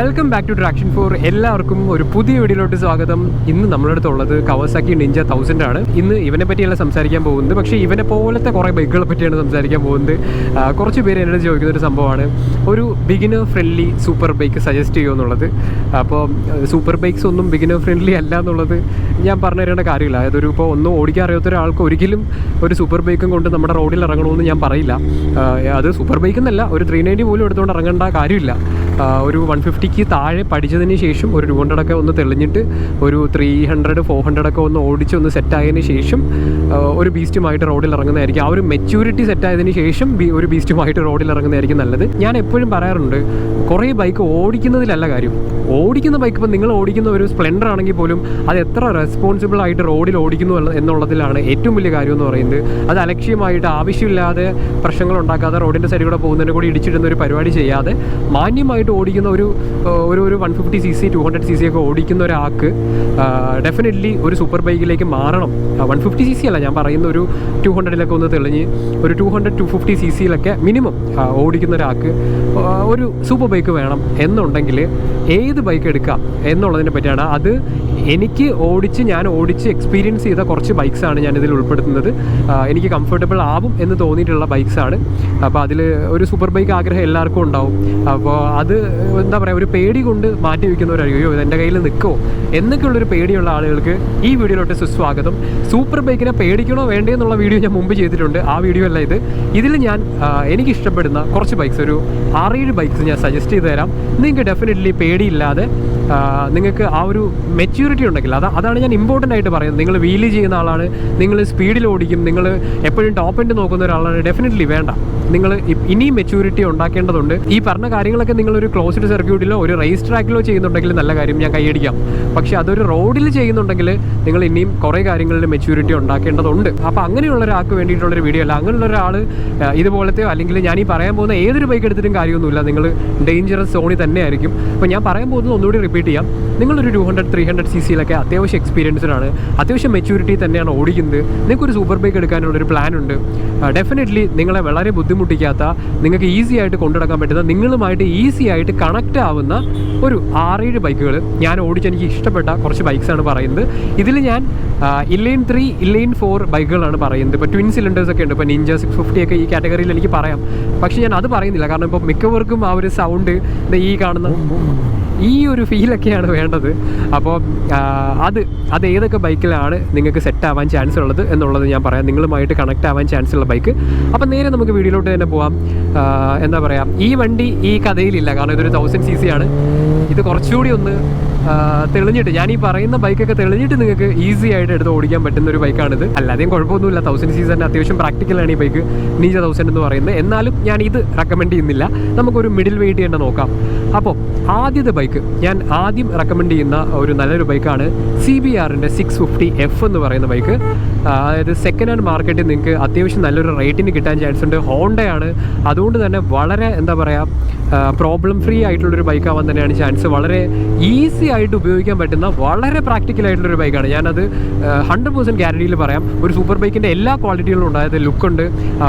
Back to Traction four എല്ലാവർക്കും ഒരു പുതിയ വീഡിയോയിലോട്ട് സ്വാഗതം. ഇന്ന് നമ്മളടുത്തുള്ളത് കവസാക്കി നിഞ്ച തൗസൻഡ് ആണ്. ഇന്ന് ഇവനെ പറ്റിയല്ല സംസാരിക്കാൻ പോകുന്നത്. പക്ഷേ ഇവനെ പോലത്തെ കുറേ ബൈക്കുകളെ പറ്റിയാണ് സംസാരിക്കാൻ പോകുന്നത്. കുറച്ച് പേര് എന്നോട് ചോദിക്കുന്ന ഒരു സംഭവമാണ്. ഒരു beginner friendly super bike suggest ചെയ്യുമോ എന്നുള്ളത്. അപ്പോൾ സൂപ്പർ ബൈക്ക്സ് ഒന്നും ബിഗിനർ ഫ്രണ്ട്ലി അല്ല എന്നുള്ളത് ഞാൻ പറഞ്ഞു തരേണ്ട കാര്യമില്ല. അതൊരു ഇപ്പോൾ ഒന്നും ഓടിക്കാൻ അറിയാത്ത ഒരാൾക്ക് ഒരിക്കലും ഒരു സൂപ്പർ ബൈക്കും കൊണ്ട് നമ്മുടെ റോഡിൽ ഇറങ്ങണമെന്ന് ഞാൻ പറയില്ല. അത് സൂപ്പർ ബൈക്ക് എന്നല്ല. ഒരു ത്രീ നയന്റി പോലും എടുത്തുകൊണ്ട് ഇറങ്ങേണ്ട കാര്യമില്ല. ഒരു വൺ ഫിഫ്റ്റിക്ക് താഴെ പഠിച്ചതിന് ശേഷം ഒരു ടു ഹൺഡ്രഡൊക്കെ ഒന്ന് തെളിഞ്ഞിട്ട് ഒരു ത്രീ ഹൺഡ്രഡ് ഫോർ ഹൺഡ്രഡൊക്കെ ഒന്ന് ഓടിച്ച് ഒന്ന് സെറ്റായതിന് ശേഷം ഒരു ബീസ്റ്റുമായിട്ട് റോഡിൽ ഇറങ്ങുന്നതായിരിക്കും. ആ ഒരു മെച്യൂരിറ്റി സെറ്റായതിന് ശേഷം ഒരു ബീസ്റ്റുമായിട്ട് റോഡിൽ ഇറങ്ങുന്നതായിരിക്കും നല്ലത്. ഞാൻ എപ്പോഴും പറയാറുണ്ട് കുറേ ബൈക്ക് ഓടിക്കുന്നതിലല്ല കാര്യം. ഓടിക്കുന്ന ബൈക്ക് ഇപ്പം നിങ്ങൾ ഓടിക്കുന്ന ഒരു സ്പ്ലെൻഡർ ആണെങ്കിൽ പോലും അത് എത്ര റെസ്പോൺസിബിൾ ആയിട്ട് റോഡിൽ ഓടിക്കുന്നു എന്ന- എന്നുള്ളതിലാണ് ഏറ്റവും വലിയ കാര്യം എന്ന് പറയുന്നത്. അത് അലക്ഷ്യമായിട്ട് ആവശ്യമില്ലാതെ പ്രശ്നങ്ങൾ ഉണ്ടാക്കാതെ റോഡിന്റെ സൈഡിൽ കൂടെ പോകുന്നതിനെ കൂടി ഇടിച്ചിടുന്ന ഒരു പരിപാടി ചെയ്യാതെ മാന്യമായിട്ട് ഓടിക്കുന്ന ഒരു ഒരു ഒരു one fifty C C two hundred C C ഒക്കെ ഓടിക്കുന്ന ഒരാൾക്ക് ഡെഫിനറ്റ്ലി ഒരു സൂപ്പർ ബൈക്കിലേക്ക് മാറണം. വൺ ഫിഫ്റ്റി സി സി അല്ല ഞാൻ പറയുന്ന ഒരു ടു ഹൺഡ്രഡിലൊക്കെ ഒന്ന് തെളിഞ്ഞ് ഒരു two hundred two fifty C സിയിലൊക്കെ minimum ഓടിക്കുന്ന ഒരാൾക്ക് ഒരു സൂപ്പർ ബൈക്ക് വേണം എന്നുണ്ടെങ്കിൽ ഏത് ബൈക്ക് എടുക്കാം എന്നുള്ളതിനെ പറ്റിയാണ് അത് എനിക്ക് ഓടിച്ച് ഞാൻ ഓടിച്ച് എക്സ്പീരിയൻസ് ചെയ്ത കുറച്ച് ബൈക്സാണ് ഞാൻ ഇതിൽ ഉൾപ്പെടുത്തുന്നത്. എനിക്ക് കംഫർട്ടബിൾ ആവും എന്ന് തോന്നിയിട്ടുള്ള ബൈക്സാണ് അപ്പോൾ അതിൽ ഒരു സൂപ്പർ ബൈക്ക് ആഗ്രഹം എല്ലാവർക്കും ഉണ്ടാവും. അപ്പോൾ അത് എന്താ പറയുക ഒരു പേടി കൊണ്ട് മാറ്റി ഇത് എന്റെ കയ്യിൽ നിൽക്കുമോ എന്നൊക്കെയുള്ളൊരു പേടിയുള്ള ആളുകൾക്ക് ഈ വീഡിയോയിലോട്ട് സുസ്വാഗതം. സൂപ്പർ ബൈക്കിനെ പേടിക്കണോ വേണ്ടേ എന്നുള്ള വീഡിയോ ഞാൻ മുമ്പ് ചെയ്തിട്ടുണ്ട്. ആ വീഡിയോ അല്ല ഇത്. ഇതിൽ ഞാൻ എനിക്ക് ഇഷ്ടപ്പെടുന്ന കുറച്ച് ബൈക്സ് ഒരു ആറേഴ് ബൈക്സ് ഞാൻ സജസ്റ്റ് ചെയ്ത് തരാം. നിങ്ങൾക്ക് ഡെഫിനറ്റ്ലി പേടിയില്ലാതെ നിങ്ങൾക്ക് ആ ഒരു മെച്യൂരിറ്റി ഉണ്ടെങ്കിൽ അത് അതാണ് ഞാൻ ഇമ്പോർട്ടന്റ് ആയിട്ട് പറയുന്നത്. നിങ്ങൾ വീൽ ചെയ്യുന്ന ആളാണ് നിങ്ങൾ സ്പീഡിൽ ഓടിക്കും നിങ്ങൾ എപ്പോഴും ടോപ്പ് എൻഡ് നോക്കുന്ന ഒരാളാണ് ഡെഫിനറ്റ്ലി വേണ്ട. നിങ്ങൾ ഇനിയും മെച്യൂരിറ്റി ഉണ്ടാക്കേണ്ടതുണ്ട്. ഈ പറഞ്ഞ കാര്യങ്ങളൊക്കെ നിങ്ങൾ ഒരു ക്ലോസ്ഡ് സർക്യൂട്ടിലോ ഒരു റേസ് ട്രാക്കിലോ ചെയ്യുന്നുണ്ടെങ്കിൽ നല്ല കാര്യം ഞാൻ കൈയടിക്കാം. പക്ഷേ അതൊരു റോഡിൽ ചെയ്യുന്നുണ്ടെങ്കിൽ നിങ്ങൾ ഇനിയും കുറേ കാര്യങ്ങളിൽ മെച്യൂരിറ്റി ഉണ്ടാക്കേണ്ടതുണ്ട്. അപ്പോൾ അങ്ങനെയുള്ള ഒരാൾക്ക് വേണ്ടിയിട്ടുള്ളൊരു വീഡിയോ അല്ല. അങ്ങനെയുള്ള ഒരാൾ ഇതുപോലത്തെ അല്ലെങ്കിൽ ഞാൻ ഈ പറയാൻ പോകുന്ന ഏതൊരു ബൈക്ക് എടുത്തിട്ടും കാര്യമൊന്നുമില്ല. നിങ്ങൾ ഡേഞ്ചറസ് സോണി തന്നെ ആയിരിക്കും അപ്പോൾ ഞാൻ പറയാൻ പോകുന്നത് ഒന്നുകൂടി റിപ്പീറ്റ് ചെയ്യാം. നിങ്ങളൊരു two hundred three hundred C സിയിലൊക്കെ അത്യാവശ്യം എക്സ്പീരിയൻസിനാണ് അത്യാവശ്യം മെച്യൂരിറ്റി തന്നെയാണ് ഓടിക്കുന്നത്. നിങ്ങൾക്കൊരു സൂപ്പർ ബൈക്ക് എടുക്കാനുള്ളൊരു പ്ലാൻ ഉണ്ട്. ഡെഫിനറ്റ്ലി നിങ്ങളെ വളരെ ബുദ്ധിമുട്ടിക്കാത്ത നിങ്ങൾക്ക് ഈസി ആയിട്ട് കൊണ്ടുനടക്കാൻ പറ്റുന്ന നിങ്ങളുമായിട്ട് ഈസി ആയിട്ട് കണക്റ്റ് ആവുന്ന ഒരു ആറേഴ് ബൈക്കുകൾ ഞാൻ ഓടിച്ച് എനിക്ക് ഇഷ്ടപ്പെട്ട കുറച്ച് ബൈക്സാണ് പറയുന്നത്. ഇതിൽ ഞാൻ ഇല്ലൈൻ ത്രീ ഇല്ലൈൻ ഫോർ ബൈക്കുകളാണ് പറയുന്നത്. ഇപ്പോൾ ട്വിൻ സിലിണ്ടേഴ്സ് ഒക്കെ ഉണ്ട്. ഇപ്പോൾ നിഞ്ച സിക്സ് ഫിഫ്റ്റി ഒക്കെ ഈ കാറ്റഗറിയിൽ എനിക്ക് പറയാം. പക്ഷേ ഞാൻ അത് പറയുന്നില്ല. കാരണം ഇപ്പോൾ മിക്കവർക്കും ആ ഒരു സൗണ്ട് ഈ കാണുന്ന ഈ ഒരു ഫീലൊക്കെയാണ് വേണ്ടത്. അപ്പോൾ അത് അത് ഏതൊക്കെ ബൈക്കിലാണ് നിങ്ങൾക്ക് സെറ്റ് ആവാൻ ചാൻസ് ഉള്ളത് എന്നുള്ളത് ഞാൻ പറയാം. നിങ്ങളുമായിട്ട് കണക്ട് ആവാൻ ചാൻസ് ഉള്ള ബൈക്ക്. അപ്പം നേരെ നമുക്ക് വീഡിയോയിലോട്ട് തന്നെ പോവാം. എന്താ പറയുക ഈ വണ്ടി ഈ കഥയിലില്ല. കാരണം ഇതൊരു തൗസൻഡ് സി സി ആണ്. ഇത് കുറച്ചുകൂടി ഒന്ന് തെളിഞ്ഞിട്ട്. ഞാൻ ഈ പറയുന്ന ബൈക്കൊക്കെ തെളിഞ്ഞിട്ട് നിങ്ങൾക്ക് ഈസി ആയിട്ട് എടുത്ത് ഓടിക്കാൻ പറ്റുന്ന ഒരു ബൈക്കാണിത് അല്ലാതെയും കുഴപ്പമൊന്നുമില്ല. തൗസൻഡ് സി തന്നെ അത്യാവശ്യം പ്രാക്ടിക്കലാണ് ഈ ബൈക്ക് നീജ തൗസൻഡ് എന്ന് പറയുന്നത്. എന്നാലും ഞാൻ ഇത് റെക്കമെൻഡ് ചെയ്യുന്നില്ല. നമുക്കൊരു മിഡിൽ വെയിറ്റ് തന്നെ നോക്കാം. അപ്പോൾ ആദ്യത്തെ ബൈക്ക് ഞാൻ ആദ്യം റെക്കമെൻഡ് ചെയ്യുന്ന ഒരു നല്ലൊരു ബൈക്കാണ് സി ബി ആറിന്റെ സിക്സ് ഫിഫ്റ്റി എഫ് എന്ന് പറയുന്ന ബൈക്ക് അതായത് സെക്കൻഡ് ഹാൻഡ് മാർക്കറ്റിൽ നിങ്ങൾക്ക് അത്യാവശ്യം നല്ലൊരു റേറ്റിന് കിട്ടാൻ ചാൻസ് ഉണ്ട്. ഹോണ്ടയാണ്. അതുകൊണ്ട് തന്നെ വളരെ എന്താ പറയുക പ്രോബ്ലം ഫ്രീ ആയിട്ടുള്ളൊരു ബൈക്ക് ആവാൻ തന്നെയാണ് ചാൻസ് വളരെ ഈസി ആയിട്ട് ഉപയോഗിക്കാൻ പറ്റുന്ന വളരെ പ്രാക്ടിക്കൽ ആയിട്ടുള്ളൊരു ബൈക്കാണ് ഞാനത് ഹൺഡ്രഡ് പെർസെന്റ് ഗ്യാരണ്ടിയിൽ പറയാം. ഒരു സൂപ്പർ ബൈക്കിന്റെ എല്ലാ ക്വാളിറ്റികളും ഉണ്ട്. അതായത് ലുക്കുണ്ട്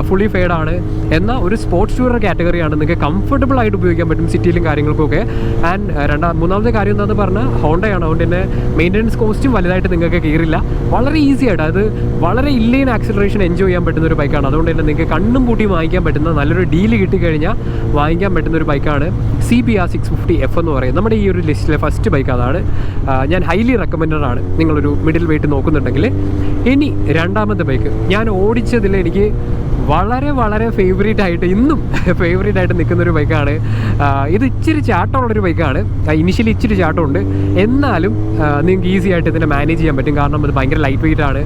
ഫുള്ളി ഫെയ്ഡാണ് എന്നാൽ ഒരു സ്പോർട്സ് ടൂറർ കാറ്റഗറിയാണ് നിങ്ങൾക്ക് കംഫർട്ടബിൾ ആയിട്ട് ഉപയോഗിക്കാൻ പറ്റും സിറ്റിയിലും കാര്യങ്ങൾക്കൊക്കെ ആൻഡ് രണ്ടാം മൂന്നാമത്തെ കാര്യം എന്താണെന്ന് പറഞ്ഞാൽ ഹോണ്ടയാണ്. അതുകൊണ്ട് തന്നെ മെയിന്റനൻസ് കോസ്റ്റും വലുതായിട്ട് നിങ്ങൾക്ക് കീറില്ല. വളരെ ഈസി ആയിട്ട് അത് വളരെ ഇല്ലൈൻ ആക്സിലറേഷൻ എൻജോയ് ചെയ്യാൻ പറ്റുന്ന ഒരു ബൈക്കാണ് അതുകൊണ്ട് തന്നെ നിങ്ങൾക്ക് കണ്ണും പൂട്ടി വാങ്ങിക്കാൻ പറ്റുന്ന നല്ലൊരു ഡീൽ കിട്ടിക്കഴിഞ്ഞാൽ വാങ്ങിക്കാൻ പറ്റുന്ന ഒരു ബൈക്കാണ് C B R six fifty F എന്ന് പറയുന്നത്. നമ്മുടെ ഈ ഒരു ലിസ്റ്റിലെ ഫസ്റ്റ് ബൈക്ക് അതാണ്. ഞാൻ ഹൈലി റെക്കമെൻഡഡ് ആണ്. നിങ്ങളൊരു മിഡിൽ വെയിറ്റ് നോക്കുന്നുണ്ടെങ്കിൽ ഇനി രണ്ടാമത്തെ ബൈക്ക് ഞാൻ ഓടിച്ചതിൽ എനിക്ക് വളരെ വളരെ ഫേവറേറ്റ് ആയിട്ട് ഇന്നും ഫേവറേറ്റ് ആയിട്ട് നിൽക്കുന്ന ഒരു ബൈക്കാണ് ഇത് ഇച്ചിരി ചാട്ടമുള്ളൊരു ബൈക്കാണ് ഇനിഷ്യലി ഇച്ചിരി ചാട്ടമുണ്ട്. എന്നാലും നിങ്ങൾക്ക് ഈസി ആയിട്ട് ഇതിനെ മാനേജ് ചെയ്യാൻ പറ്റും. കാരണം ഇത് ഭയങ്കര ലൈറ്റ് വെയിറ്റ് ആണ്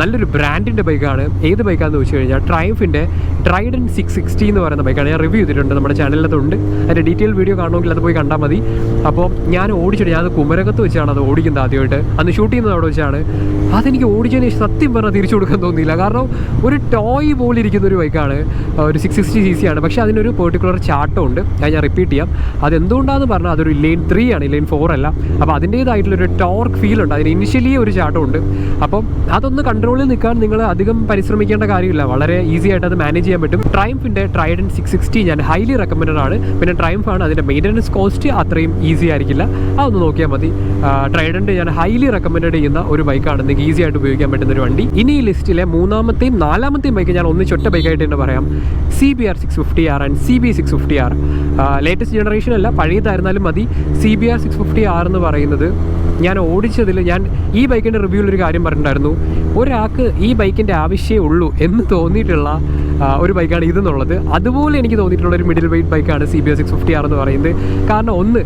നല്ലൊരു ബ്രാൻഡിന്റെ ബൈക്കാണ് ഏത് ബൈക്കാണെന്ന് വെച്ച് കഴിഞ്ഞാൽ ട്രൈഫിന്റെ ഡ്രൈഡൻ സിക്സ് സിക്സ്റ്റി എന്ന് പറയുന്ന ബൈക്കാണ് ഞാൻ റിവ്യൂ ചെയ്തിട്ടുണ്ട് നമ്മുടെ ചാനലിലതുണ്ട് അതിന്റെ ഡീറ്റെയിൽ വീഡിയോ കാണണമെങ്കിൽ അത് പോയി കണ്ടാൽ മതി. അപ്പോൾ ഞാൻ ഓടിച്ചിട്ട് ഞാൻ അത് കുമരകത്ത് വെച്ചാണ് അത് ഓടിക്കുന്നത് ആദ്യമായിട്ട്. അന്ന് ഷൂട്ട് ചെയ്യുന്നത് അവിടെ വെച്ചാണ്. അതെനിക്ക് ഓടിച്ചതിന് സത്യം പറഞ്ഞാൽ തിരിച്ചു കൊടുക്കാൻ തോന്നിയില്ല. കാരണം ഒരു ടോയ് പോലെ ഇരിക്കുന്ന ഒരു ബൈക്കാണ് ഒരു സിക്സ് സിക്സ്റ്റി സി സി ആണ്. പക്ഷേ അതിനൊരു പെർട്ടിക്കുലർ ചാട്ടമുണ്ട്. അത് ഞാൻ റിപ്പീറ്റ് ചെയ്യാം. അത് എന്തുകൊണ്ടാണെന്ന് പറഞ്ഞാൽ അതൊരു ലൈൻ ത്രീ ആണ് ലെയിൻ ഫോർ അല്ല. അപ്പോൾ അതിന്റേതായിട്ടുള്ളൊരു ടോർക്ക് ഫീൽ ഉണ്ട്. അതിന് ഇനിഷ്യലി ഒരു ചാട്ടം ഉണ്ട്. അപ്പം അതൊന്ന് കൺട്രോളിൽ നിൽക്കാൻ നിങ്ങൾ അധികം പരിശ്രമിക്കേണ്ട കാര്യമില്ല. വളരെ ഈസി ആയിട്ട് അത് മാനേജ് ചെയ്യാൻ പറ്റും. ട്രയംഫിന്റെ ട്രൈഡൻ സിക്സ് സിക്സ്റ്റി ഞാൻ ഹൈലി റെക്കമെൻഡഡ് ആണ്. പിന്നെ ട്രൈംഫാണ് അതിന്റെ മെയിന്റനൻസ് കോസ്റ്റ് അത്രയും ഈസി ആയിരിക്കില്ല. അതൊന്ന് നോക്കിയാൽ മതി. ട്രൈഡന്റ് ഞാൻ ഹൈലി റെക്കമെൻഡ് ചെയ്യുന്ന ഒരു ബൈക്കാണ് നിങ്ങൾക്ക് ഈസി ആയിട്ട് ഉപയോഗിക്കാൻ പറ്റുന്ന ഒരു വണ്ടി. ഇനി ഈ ലിസ്റ്റിലെ മൂന്നാമത്തെയും നാലാമത്തെയും ബൈക്ക് ഞാൻ ഒന്നിച്ചൊറ്റ ബൈക്കായിട്ട് തന്നെ പറയാം. C B R six fifty R and C B six fifty R latest generation അല്ല പഴയതായിരുന്നാലും മതി. C B R six fifty R എന്ന് പറയുന്നത്. ഞാൻ ഓടിച്ചതിൽ ഞാൻ ഈ ബൈക്കിന്റെ റിവ്യൂവിൽ ഒരു കാര്യം പറഞ്ഞിട്ടുണ്ടായിരുന്നു. ഒരാൾക്ക് ഈ ബൈക്കിന്റെ ആവശ്യമേ ഉള്ളൂ എന്ന് തോന്നിയിട്ടുള്ള ഒരു ബൈക്കാണ് ഇതെന്നുള്ളത്. അതുപോലെ എനിക്ക് തോന്നിയിട്ടുള്ള ഒരു മിഡിൽ വെയിറ്റ് ബൈക്കാണ് C B S six fifty R എന്ന് പറയുന്നത്. കാരണം ഒന്ന്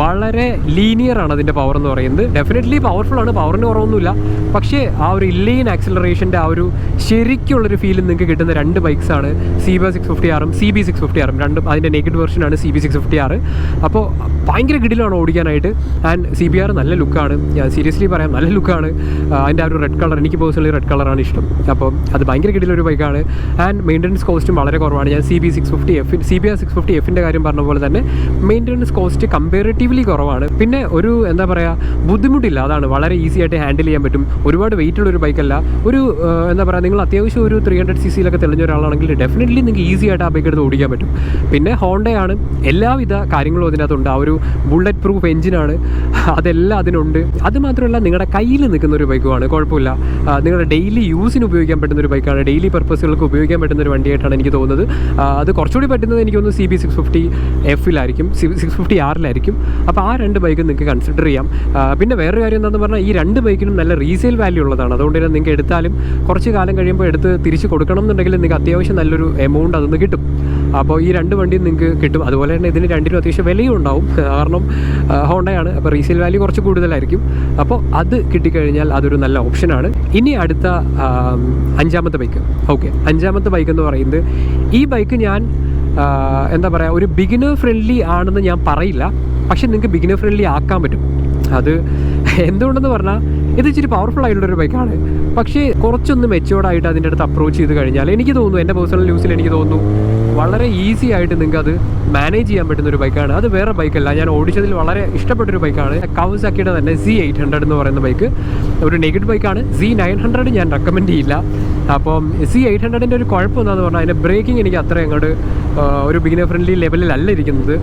വളരെ ലീനിയർ ആണ് അതിന്റെ പവർ എന്ന് പറയുന്നത്. ഡെഫിനറ്റ്ലി പവർഫുൾ ആണ് പവറിന് കുറവൊന്നുമില്ല. പക്ഷേ ആ ഒരു ഇല്ലീൻ ആക്സിലറേഷന്റെ ആ ഒരു ശരിക്കുള്ളൊരു ഫീൽ നിങ്ങൾക്ക് കിട്ടുന്ന രണ്ട് ബൈക്സാണ് സി ബി സിക്സ് ഫിഫ്റ്റി ആറും സി ബി സിക്സ് ഫിഫ്റ്റി ആറും രണ്ടും അതിന്റെ നെഗറ്റീവ് വെർഷനാണ് സി ബി സിക്സ് ഫിഫ്റ്റി ആറ് അപ്പോൾ ഭയങ്കര ഗിഡിലാണ് ഓടിക്കാനായിട്ട്. ആൻഡ് സി ബി ആർ നല്ല ലുക്കാണ് ഞാൻ സീരിയസ്ലി പറയാം നല്ല ലുക്കാണ് അതിന്റെ ആ ഒരു റെഡ് കളർ എനിക്ക് പേഴ്സണലി റെഡ് കളറാണ് ഇഷ്ടം. അപ്പോൾ അത് ഭയങ്കര ഗിഡിലൊരു ബൈക്കാണ് ആൻഡ് മെയിന്റനൻസ് കോസ്റ്റും വളരെ കുറവാണ്. ഞാൻ C B six fifty F C B R six fifty എഫിന്റെ കാര്യം പറഞ്ഞ പോലെ തന്നെ മെയിന്റനൻസ് കോസ്റ്റ് കമ്പാരിറ്റീവ്ലി കുറവാണ്. പിന്നെ ഒരു എന്താ പറയുക ബുദ്ധിമുട്ടില്ല. അതാണ് വളരെ ഈസി ആയിട്ട് ഹാൻഡിൽ ചെയ്യാൻ പറ്റും. ഒരുപാട് വെയിറ്റ് ഉള്ള ഒരു ബൈക്കല്ല ഒരു എന്താ പറയുക നിങ്ങൾ അത്യാവശ്യം ഒരു ത്രീ ഹൺഡ്രഡ് സി സിയിലൊക്കെ തെളിഞ്ഞ ഒരാളാണെങ്കിൽ ഡെഫിനറ്റ്ലി നിങ്ങൾക്ക് ഈസി ആയിട്ട് ആ ബൈക്ക് എടുത്ത് ഓടിക്കാൻ പറ്റും. പിന്നെ ഹോണ്ടയാണ് എല്ലാവിധ കാര്യങ്ങളും അതിനകത്തുണ്ട്. ആ ഒരു ബുള്ളറ്റ് പ്രൂഫ് എഞ്ചിനാണ് അതെല്ലാം അതിനുണ്ട്. അത് മാത്രമല്ല നിങ്ങളുടെ കയ്യിൽ നിൽക്കുന്ന ഒരു ബൈക്കുമാണ് കുഴപ്പമില്ല. നിങ്ങളുടെ ഡെയിലി യൂസിന് ഉപയോഗിക്കാൻ പറ്റുന്ന ഒരു ബൈക്കാണ് ഡെയിലി പർപ്പസുകൾക്ക് ഉപയോഗിക്കാൻ പറ്റുന്ന ഒരു വണ്ടിയായിട്ടാണ് എനിക്ക് തോന്നുന്നത്. അത് കുറച്ചുകൂടി പറ്റുന്നത് എനിക്ക് തോന്നുന്നു സി ബി സിക്സ് ഫിഫ്റ്റി എഫിലായിരിക്കും സിക്സ് ഫിഫ്റ്റി ആറിലായിരിക്കും അപ്പോൾ ആ രണ്ട് ബൈക്കും നിങ്ങൾക്ക് കൺസിഡർ ചെയ്യാം. പിന്നെ വേറൊരു കാര്യം എന്താണെന്ന് പറഞ്ഞാൽ ഈ രണ്ട് ബൈക്കിനും നല്ല റീസെയിൽ വാല്യൂ ഉള്ളതാണ്. അതുകൊണ്ട് തന്നെ നിങ്ങൾക്ക് എടുത്താലും കുറച്ച് കാലം കഴിയുമ്പോൾ എടുത്ത് തിരിച്ച് കൊടുക്കണം എന്നുണ്ടെങ്കിൽ നിങ്ങൾക്ക് അത്യാവശ്യം നല്ലൊരു എമൗണ്ട് അതൊന്ന് കിട്ടും. അപ്പോൾ ഈ രണ്ട് വണ്ടിയും നിങ്ങൾക്ക് കിട്ടും. അതുപോലെ തന്നെ ഇതിന് രണ്ടിനും അത്യാവശ്യം വിലയും ഉണ്ടാവും. കാരണം ഹോണ്ടയാണ്. അപ്പോൾ റീസെയിൽ വാല്യൂ കുറച്ച് കൂടുതലായിരിക്കും. അപ്പോൾ അത് കിട്ടിക്കഴിഞ്ഞാൽ അതൊരു നല്ല ഓപ്ഷനാണ് ഇനി അടുത്ത അഞ്ചാമത്തെ ബൈക്ക് ഓക്കെ. അഞ്ചാമത്തെ ബൈക്ക് എന്ന് പറയുന്നത് ഈ ബൈക്ക് ഞാൻ എന്താ പറയുക ഒരു ബിഗിനർ ഫ്രണ്ട്ലി ആണെന്ന് ഞാൻ പറയില്ല. പക്ഷെ നിങ്ങൾക്ക് ബിഗിനർ ഫ്രണ്ട്ലി ആക്കാൻ പറ്റും. അത് എന്തുകൊണ്ടെന്ന് പറഞ്ഞാൽ ഇത് ഇച്ചിരി പവർഫുൾ ആയിട്ടുള്ളൊരു ബൈക്കാണ് പക്ഷേ കുറച്ചൊന്ന് മെച്ചുവേർഡായിട്ട് അതിന്റെ അടുത്ത് അപ്രോച്ച് ചെയ്ത് കഴിഞ്ഞാൽ എനിക്ക് തോന്നുന്നു എന്റെ പേഴ്സണൽ യൂസിൽ എനിക്ക് തോന്നുന്നു വളരെ ഈസി ആയിട്ട് നിങ്ങൾക്ക് അത് മാനേജ് ചെയ്യാൻ പറ്റുന്ന ഒരു ബൈക്കാണ് അത് വേറെ ബൈക്കല്ല ഞാൻ ഓടിച്ചതിൽ വളരെ ഇഷ്ടപ്പെട്ട ഒരു ബൈക്കാണ് കൗസാക്കിയുടെ തന്നെ സി എയ്റ്റ് ഹൺഡ്രഡ് എന്ന് പറയുന്ന ബൈക്ക് ഒരു നെഗറ്റീവ് ബൈക്കാണ് സി നയൻ ഹൺഡ്രഡ് ഞാൻ റെക്കമെൻഡ് ചെയ്യില്ല. അപ്പം സി എയ്റ്റ് ഹൺഡ്രഡിന്റെ ഒരു കുഴപ്പം എന്താണെന്ന് പറഞ്ഞാൽ അതിന്റെ ബ്രേക്കിംഗ് എനിക്ക് അത്ര അങ്ങോട്ട് ഒരു ബിഗിനർ ഫ്രണ്ട്ലി ലെവലിലല്ല ഇരിക്കുന്നത്.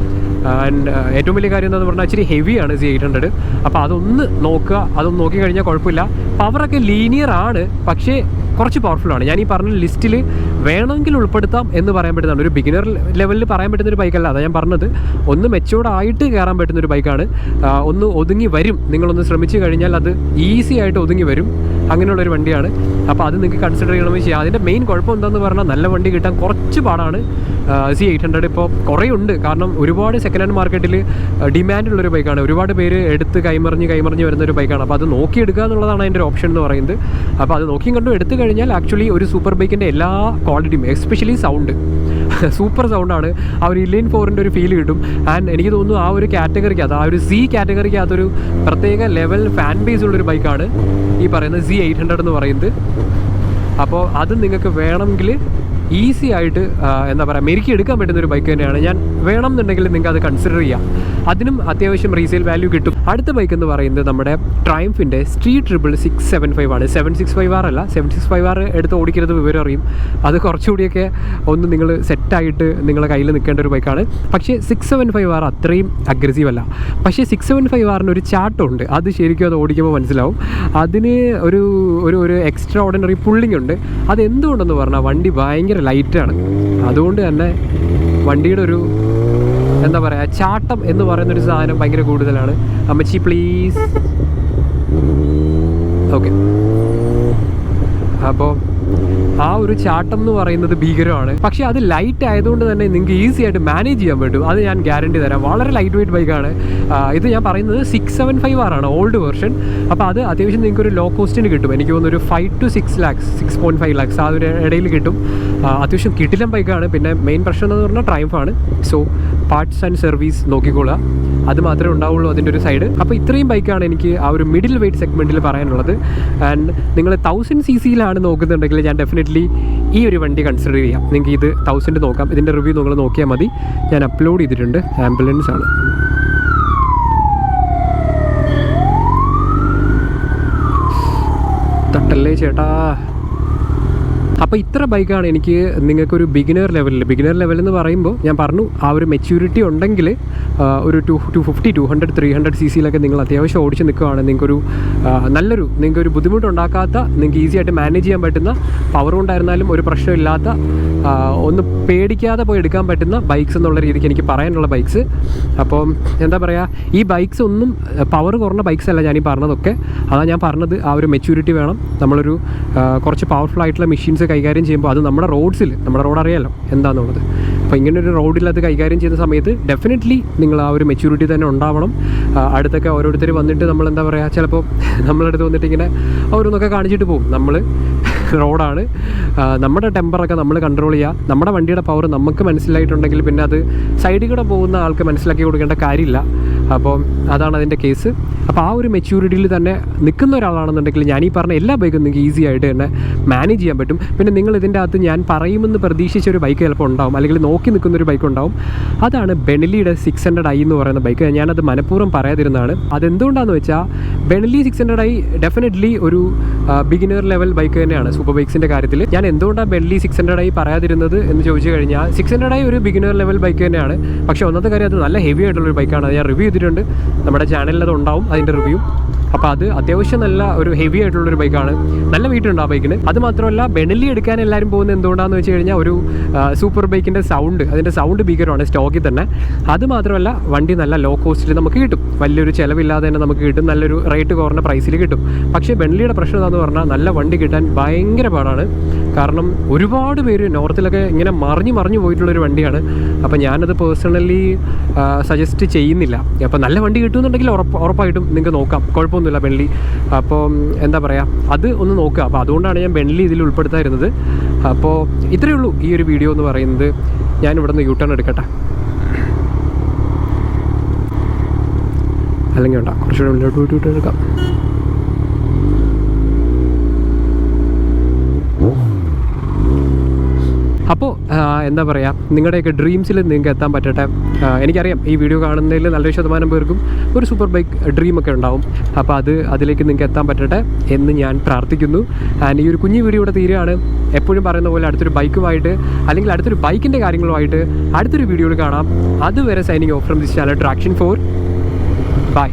ആൻഡ് ഏറ്റവും വലിയ കാര്യം എന്താണെന്ന് പറഞ്ഞാൽ ഇച്ചിരി ഹെവിയാണ് സി എയ്റ്റ് ഹൺഡ്രഡ് അപ്പോൾ അതൊന്ന് നോക്കുക. അതൊന്ന് നോക്കിക്കഴിഞ്ഞാൽ കുഴപ്പമില്ല. പവറൊക്കെ ലീനിയർ ആണ്. പക്ഷേ കുറച്ച് പവർഫുൾ ആണ്. ഞാൻ ഈ പറഞ്ഞ ലിസ്റ്റിൽ വേണമെങ്കിൽ ഉൾപ്പെടുത്താം എന്ന് പറയാൻ പറ്റുന്നതാണ്. ഒരു ബിഗിനർ ലെവലിൽ പറയാൻ പറ്റുന്ന ഒരു ബൈക്കല്ല അതാ ഞാൻ പറഞ്ഞത്. ഒന്ന് ആയിട്ട് കയറാൻ പറ്റുന്ന ഒരു ബൈക്കാണ് ഒന്ന് ഒതുങ്ങി വരും. നിങ്ങളൊന്ന് ശ്രമിച്ചു കഴിഞ്ഞാൽ അത് ഈസി ആയിട്ട് ഒതുങ്ങി വരും. അങ്ങനെയുള്ള ഒരു വണ്ടിയാണ്. അപ്പോൾ അത് നിങ്ങൾക്ക് കൺസിഡർ ചെയ്യണമെന്ന് ചെയ്യാം. അതിന്റെ മെയിൻ കുഴപ്പം എന്താണെന്ന് പറഞ്ഞാൽ നല്ല വണ്ടി കിട്ടാൻ കുറച്ച് പാടാണ്. സി എയ്റ്റ് ഹൺഡ്രഡ് ഇപ്പോൾ കുറേ ഉണ്ട് കാരണം ഒരുപാട് സെക്കൻഡ് ഹാൻഡ് മാർക്കറ്റിൽ ഡിമാൻഡുള്ളൊരു ബൈക്കാണ് ഒരുപാട് പേര് എടുത്ത് കൈമറിഞ്ഞ് കൈമറിഞ്ഞ് വരുന്ന ഒരു ബൈക്കാണ് അപ്പോൾ അത് നോക്കിയെടുക്കുക എന്നുള്ളതാണ് അതിന്റെ ഒരു ഓപ്ഷൻ എന്ന് പറയുന്നത്. അപ്പോൾ അത് നോക്കിയും കണ്ടും എടുത്തു കഴിഞ്ഞാൽ ആക്ച്വലി ഒരു സൂപ്പർ ബൈക്കിന്റെ എല്ലാ ക്വാളിറ്റിയും എസ്പെഷ്യലി സൗണ്ട് സൂപ്പർ സൗണ്ടാണ് ആ ഒരു ഇല്ലൈൻ ഫോറിന്റെ ഒരു ഫീൽ കിട്ടും. ആൻഡ് എനിക്ക് തോന്നുന്നു ആ ഒരു കാറ്റഗറിക്ക് അത് ആ ഒരു സി കാറ്റഗറിക്ക് അതൊരു പ്രത്യേക ലെവൽ ഫാൻ ബേസ് ഉള്ളൊരു ബൈക്കാണ് ഈ പറയുന്നത് സി എയ്റ്റ് ഹൺഡ്രഡ് എന്ന് പറയുന്നത്. അപ്പോൾ അത് നിങ്ങൾക്ക് വേണമെങ്കിൽ ഈസി ആയിട്ട് എന്താ പറയുക മെരുക്കി എടുക്കാൻ പറ്റുന്ന ഒരു ബൈക്ക് തന്നെയാണ്. ഞാൻ വേണം എന്നുണ്ടെങ്കിൽ നിങ്ങൾക്ക് അത് കൺസിഡർ ചെയ്യാം. അതിനും അത്യാവശ്യം റീസെയിൽ വാല്യൂ കിട്ടും. അടുത്ത ബൈക്ക് എന്ന് പറയുന്നത് നമ്മുടെ ട്രയംഫിന്റെ street triple six seven five ആണ്. സെവൻ സിക്സ് ഫൈവ് ആർ അല്ല സെവൻ സിക്സ് ഫൈവ് ആർ എടുത്ത് ഓടിക്കരുത് വിവരം അറിയും. അത് കുറച്ചുകൂടിയൊക്കെ ഒന്ന് നിങ്ങൾ സെറ്റായിട്ട് നിങ്ങളുടെ കയ്യിൽ നിൽക്കേണ്ട ഒരു ബൈക്കാണ് പക്ഷേ സിക്സ് സെവൻ ഫൈവ് ആർ അത്രയും അഗ്രസീവ് അല്ല. പക്ഷേ സിക്സ് സെവൻ ഫൈവ് ആറിന് ഒരു ചാട്ടമുണ്ട് അത് ശരിക്കും അത് ഓടിക്കുമ്പോൾ മനസ്സിലാവും. അതിന് ഒരു ഒരു ഒരു എക്സ്ട്രാ ഓർഡിനറി പുള്ളിങ് ഉണ്ട്. അത് എന്തുകൊണ്ടെന്ന് പറഞ്ഞാൽ വണ്ടി ഭയങ്കര ലൈറ്റാണ് അതുകൊണ്ട് തന്നെ വണ്ടിയുടെ ഒരു എന്താ പറയുക ചാട്ടം എന്ന് പറയുന്ന ഒരു സാധനം ഭയങ്കര കൂടുതലാണ്. അമ്മച്ചി പ്ലീസ് ഓക്കെ അപ്പോൾ ആ ഒരു ചാട്ടം എന്ന് പറയുന്നത് ഭീകരമാണ്. പക്ഷെ അത് ലൈറ്റ് ആയതുകൊണ്ട് തന്നെ നിങ്ങൾക്ക് ഈസി ആയിട്ട് മാനേജ് ചെയ്യാൻ പറ്റും. അത് ഞാൻ ഗ്യാരണ്ടി തരാം. വളരെ ലൈറ്റ് വെയിറ്റ് ബൈക്കാണ് ഇത് ഞാൻ പറയുന്നത് സിക്സ് സെവൻ ഫൈവ് ആറാണ് ഓൾഡ് വെർഷൻ അപ്പോൾ അത് അത്യാവശ്യം നിങ്ങൾക്ക് ഒരു ലോ കോസ്റ്റിന് കിട്ടും. എനിക്ക് തോന്നുന്നു ഒരു five two six lakhs six point five lakhs ആ ഒരു ഇടയിൽ കിട്ടും. അത്യാവശ്യം കിട്ടില്ല ബൈക്കാണ് പിന്നെ മെയിൻ പ്രശ്നം എന്ന് പറഞ്ഞാൽ ട്രൈംഫ് ആണ്. സോ പാർട്സ് ആൻഡ് സർവീസ് നോക്കിക്കോളുക. അത് മാത്രമേ ഉണ്ടാവുള്ളൂ അതിന്റെ ഒരു സൈഡ് അപ്പോൾ ഇത്രയും ബൈക്കാണ് എനിക്ക് ആ ഒരു മിഡിൽ വെയിറ്റ് സെഗ്മെന്റിൽ പറയാനുള്ളത്. ആൻഡ് നിങ്ങൾ തൗസൻഡ് സി സിയിലാണ് നോക്കുന്നുണ്ടെങ്കിൽ ഞാൻ ഡെഫിനറ്റ്ലി ഈ ഒരു വണ്ടി കൺസിഡർ ചെയ്യാം. നിങ്ങൾക്ക് ഇത് തൗസൻഡ് നോക്കാം. ഇതിന്റെ റിവ്യൂ നിങ്ങൾ നോക്കിയാൽ മതി. ഞാൻ അപ്ലോഡ് ചെയ്തിട്ടുണ്ട്. ആംബുലൻസ് ആണ്. തട്ടല്ലേ ചേട്ടാ. അപ്പോൾ ഇത്ര ബൈക്കാണ് എനിക്ക് നിങ്ങൾക്ക് ഒരു ബിഗിനർ ലെവലിൽ ബിഗിനർ ലെവൽ എന്ന് പറയുമ്പോൾ ഞാൻ പറഞ്ഞു ആ ഒരു മെച്യൂരിറ്റി ഉണ്ടെങ്കിൽ ഒരു two two fifty two hundred three hundred C സിയിലൊക്കെ നിങ്ങൾ അത്യാവശ്യം ഓടിച്ച് നിൽക്കുകയാണ്. നിങ്ങൾക്കൊരു നല്ലൊരു നിങ്ങൾക്കൊരു ബുദ്ധിമുട്ടുണ്ടാക്കാത്ത നിങ്ങൾക്ക് ഈസി ആയിട്ട് മാനേജ് ചെയ്യാൻ പറ്റുന്ന പവർ ഉണ്ടായിരുന്നാലും ഒരു പ്രശ്നമില്ലാത്ത ഒന്ന് പേടിക്കാതെ പോയി എടുക്കാൻ പറ്റുന്ന ബൈക്സ് എന്നുള്ള രീതിക്ക് എനിക്ക് പറയാനുള്ള ബൈക്സ് അപ്പോൾ എന്താ പറയുക ഈ ബൈക്സ് ഒന്നും പവർ കുറഞ്ഞ ബൈക്സ് അല്ല ഈ പറഞ്ഞതൊക്കെ. അതാ ഞാൻ പറഞ്ഞത് ആ ഒരു മെച്യൂരിറ്റി വേണം. നമ്മളൊരു കുറച്ച് പവർഫുൾ ആയിട്ടുള്ള മെഷീൻസ് കൈകാര്യം ചെയ്യുമ്പോൾ അത് നമ്മുടെ റോഡ്സിൽ നമ്മുടെ റോഡ് അറിയാലോ എന്താണെന്നുള്ളത് അപ്പോൾ ഇങ്ങനൊരു അത് കൈകാര്യം ചെയ്യുന്ന സമയത്ത് ഡെഫിനറ്റ്ലി നിങ്ങൾ ആ ഒരു മെച്യൂരിറ്റി തന്നെ ഉണ്ടാവണം. അടുത്തൊക്കെ ഓരോരുത്തർ വന്നിട്ട് നമ്മൾ എന്താ പറയുക ചിലപ്പോൾ നമ്മളടുത്ത് വന്നിട്ട് ഇങ്ങനെ ഓരോന്നൊക്കെ കാണിച്ചിട്ട് പോകും. നമ്മൾ റോഡാണ്. നമ്മുടെ ടെമ്പറൊക്കെ നമ്മൾ കൺട്രോൾ ചെയ്യുക നമ്മുടെ വണ്ടിയുടെ പവർ നമുക്ക് മനസ്സിലായിട്ടുണ്ടെങ്കിൽ പിന്നെ അത് സൈഡിൽ കൂടെ പോകുന്ന ആൾക്ക് മനസ്സിലാക്കി കൊടുക്കേണ്ട കാര്യമില്ല. അപ്പോൾ അതാണ് അതിന്റെ കേസ് അപ്പോൾ ആ ഒരു മെച്യൂരിറ്റിയിൽ തന്നെ നിൽക്കുന്ന ഒരാളാണെന്നുണ്ടെങ്കിൽ ഞാൻ ഈ പറഞ്ഞ എല്ലാ ബൈക്കും നിങ്ങൾക്ക് ഈസി ആയിട്ട് തന്നെ മാനേജ് ചെയ്യാൻ പറ്റും. പിന്നെ നിങ്ങൾ ഇതിന്റെ അകത്ത് ഞാൻ പറയുമെന്ന് പ്രതീക്ഷിച്ച ഒരു ബൈക്ക് ചിലപ്പോൾ ഉണ്ടാവും. അല്ലെങ്കിൽ നോക്കി നിൽക്കുന്ന ഒരു ബൈക്ക് ഉണ്ടാവും. അതാണ് ബെനലിയുടെ സിക്സ് ഹൺഡ്രഡ് ഐ എന്ന് പറയുന്ന ബൈക്ക് ഞാനത് മനഃപൂർവം പറയാതിരുന്നതാണ്. അതെന്തുകൊണ്ടാണെന്ന് വെച്ചാൽ Benelli six hundred I definitely ഒരു ബിഗിനർ ലെവൽ ബൈക്ക് തന്നെയാണ്. സൂപ്പർ ബൈക്സിന്റെ കാര്യത്തിൽ ഞാൻ എന്തുകൊണ്ടാണ് ബെല്ലി സിക്സ് ഹൺഡ്രഡ് ആയി പറയാതിരുന്നത് എന്ന് ചോദിച്ചു കഴിഞ്ഞാൽ സിക്സ് ഹൺഡ്രഡ് ആയി ഒരു ബിഗിനർ ലെവൽ ബൈക്ക് തന്നെയാണ്. പക്ഷെ ഒന്നത്തെ കാര്യം അത് നല്ല ഹെവി ആയിട്ടുള്ള ഒരു ബൈക്കാണ് ഞാൻ റിവ്യൂ ചെയ്തിട്ടുണ്ട്. നമ്മുടെ ചാനലിൽ അത് ഉണ്ടാവും അതിന്റെ റിവ്യൂ അപ്പോൾ അത് അത്യാവശ്യം നല്ല ഒരു ഹെവി ആയിട്ടുള്ള ഒരു ബൈക്കാണ് നല്ല വീട്ടുണ്ട് ആ ബൈക്കിന് അത് മാത്രമല്ല ബെനലി എടുക്കാൻ എല്ലാവരും പോകുന്നത് എന്തുകൊണ്ടാന്ന് വെച്ച് കഴിഞ്ഞാൽ ഒരു സൂപ്പർ ബൈക്കിന്റെ സൗണ്ട് അതിന്റെ സൗണ്ട് ഭീകരമാണ് സ്റ്റോക്കിൽ തന്നെ. അത് മാത്രമല്ല വണ്ടി നല്ല ലോ കോസ്റ്റിൽ നമുക്ക് കിട്ടും. വലിയൊരു ചിലവില്ലാതെ തന്നെ നമുക്ക് കിട്ടും. നല്ലൊരു റേറ്റ് കുറഞ്ഞ പ്രൈസിൽ കിട്ടും. പക്ഷേ ബെനലിയുടെ പ്രശ്നം എന്താണെന്ന് പറഞ്ഞാൽ നല്ല വണ്ടി കിട്ടാൻ ഭയങ്കര പാടാണ്. കാരണം ഒരുപാട് പേര് നോർത്തിലൊക്കെ ഇങ്ങനെ മറിഞ്ഞു മറിഞ്ഞു പോയിട്ടുള്ളൊരു വണ്ടിയാണ്. അപ്പോൾ ഞാനത് പേഴ്സണലി സജസ്റ്റ് ചെയ്യുന്നില്ല. അപ്പോൾ നല്ല വണ്ടി കിട്ടുമെന്നുണ്ടെങ്കിൽ ഉറപ്പ് ഉറപ്പായിട്ടും നിങ്ങൾക്ക് നോക്കാം. കുഴപ്പമൊന്നുമില്ല ബെൻലി. അപ്പോൾ എന്താ പറയുക അത് ഒന്ന് നോക്കുക. അപ്പോൾ അതുകൊണ്ടാണ് ഞാൻ ബെൻലി ഇതിൽ ഉൾപ്പെടുത്താതിരുന്നത്. അപ്പോൾ ഇത്രയേ ഉള്ളൂ ഈ ഒരു വീഡിയോ എന്ന് പറയുന്നത്. ഞാൻ ഇവിടെ നിന്ന് യൂ ടേൺ എടുക്കട്ടെ. അല്ലെങ്കിൽ വേണ്ട കുറച്ചുകൂടെ മുന്നോട്ട് പോയിട്ട് എടുക്കാം അപ്പോൾ എന്താ പറയുക നിങ്ങളുടെയൊക്കെ ഡ്രീംസിൽ നിങ്ങൾക്ക് എത്താൻ പറ്റട്ടെ. എനിക്കറിയാം ഈ വീഡിയോ കാണുന്നതിൽ നല്ലൊരു ശതമാനം പേർക്കും ഒരു സൂപ്പർ ബൈക്ക് ഡ്രീമൊക്കെ ഉണ്ടാവും. അപ്പോൾ അത് അതിലേക്ക് നിങ്ങൾക്ക് എത്താൻ പറ്റട്ടെ എന്ന് ഞാൻ പ്രാർത്ഥിക്കുന്നു. ആൻഡ് ഈ ഒരു കുഞ്ഞു വീഡിയോ ഇവിടെ തീരുകയാണ്. എപ്പോഴും പറയുന്ന പോലെ അടുത്തൊരു ബൈക്കുമായിട്ട് അല്ലെങ്കിൽ അടുത്തൊരു ബൈക്കിന്റെ കാര്യങ്ങളുമായിട്ട് അടുത്തൊരു വീഡിയോയിൽ കാണാം. അതുവരെ signing off from this channel Traction four by